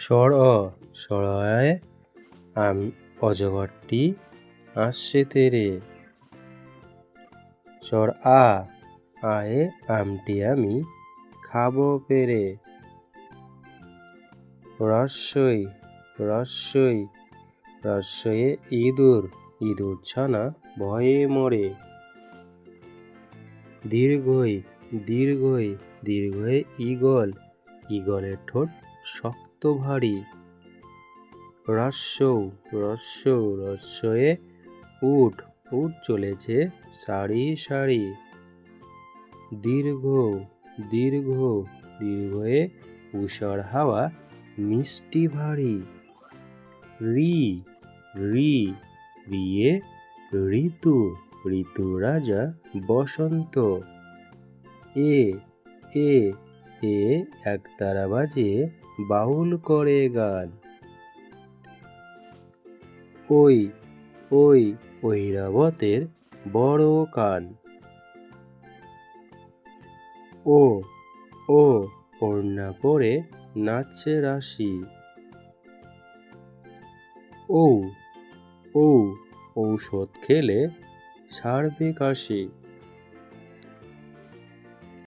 স্বর অ সরয় আম অজগরটি আসছে তেরে। স্বর আ, আয়ে আমটি আমি খাব পেরে। রস্যই রস্যই, রস্যয়ে ইঁদুর ইঁদুর ছানা ভয়ে মরে। দীর্ঘই দীর্ঘই, দীর্ঘয়ে ঈগল, ঈগলের ঠোঁট শক্ত ভারী। রস্যৌ রস্যৌ রস্যয়ে উঠ উঠ চলেছে সারি সারি। দীর্ঘ দীর্ঘ, দীর্ঘয়ে উষার হাওয়া মিষ্টি ভারী। রি রি রিয়ে ঋতু ঋতু রাজা বসন্ত। এ এ এ একতারা বাজে বাউল করে গান। ওই ওই, ঐরাবতের বড় কান। ও ও, ওড়না পরে নাচছে রাশি। ও ও ঔষধ খেলে সারবে কাশি।